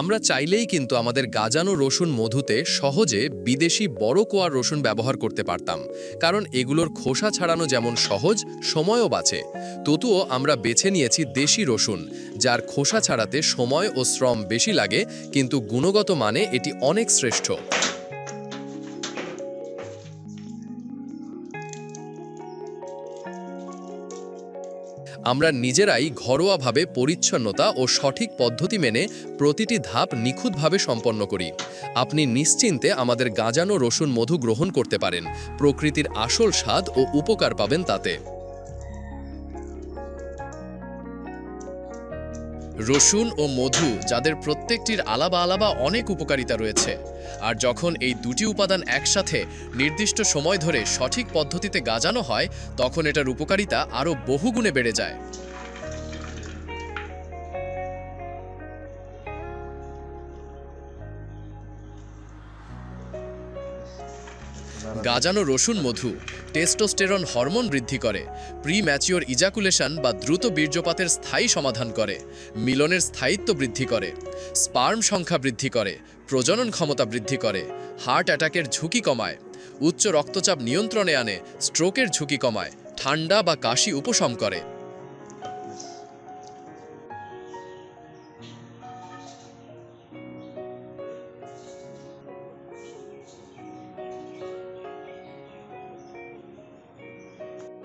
আমরা চাইলেই কিন্তু আমাদের গাজানো রসুন মধুতে সহজে বিদেশি বড় কোয়ার রসুন ব্যবহার করতে পারতাম, কারণ এগুলোর খোসা ছাড়ানো যেমন সহজ, সময়ও বাঁচে। ততুও আমরা বেছে নিয়েছি দেশি রসুন, যার খোসা ছাড়াতে সময় ও শ্রম বেশি লাগে, কিন্তু গুণগত মানে এটি অনেক শ্রেষ্ঠ। আমরা নিজেরাই ঘরোয়াভাবে পরিচ্ছন্নতা ও সঠিক পদ্ধতি মেনে প্রতিটি ধাপ নিখুঁতভাবে সম্পন্ন করি। আপনি নিশ্চিন্তে আমাদের গাঁজানো রসুন মধু গ্রহণ করতে পারেন। প্রকৃতির আসল স্বাদ ও উপকার পাবেন তাতে। রসুন ও মধু, যাদের প্রত্যেকটির আলাবা আলাবা অনেক উপকারিতা রয়েছে। আর যখন এই দুটি উপাদান একসাথে নির্দিষ্ট সময় ধরে সঠিক পদ্ধতিতে গাজানো হয়, তখন এটার উপকারিতা আরও বহুগুণে বেড়ে যায়। গাজানো রসুন মধু, টেস্টোস্টেরন হরমোন বৃদ্ধি করে প্রি ম্যাচিওর ইজাকুলেশন বা দ্রুত বীর্যপাতের স্থায়ী সমাধান করে, মিলনের স্থায়িত্ব বৃদ্ধি করে, স্পার্ম সংখ্যা বৃদ্ধি করে, প্রজনন ক্ষমতা বৃদ্ধি করে, হার্ট অ্যাটাকের ঝুঁকি কমায়, উচ্চ রক্তচাপ নিয়ন্ত্রণে আনে, স্ট্রোকের ঝুঁকি কমায়, ঠান্ডা বা কাশি উপশম করে।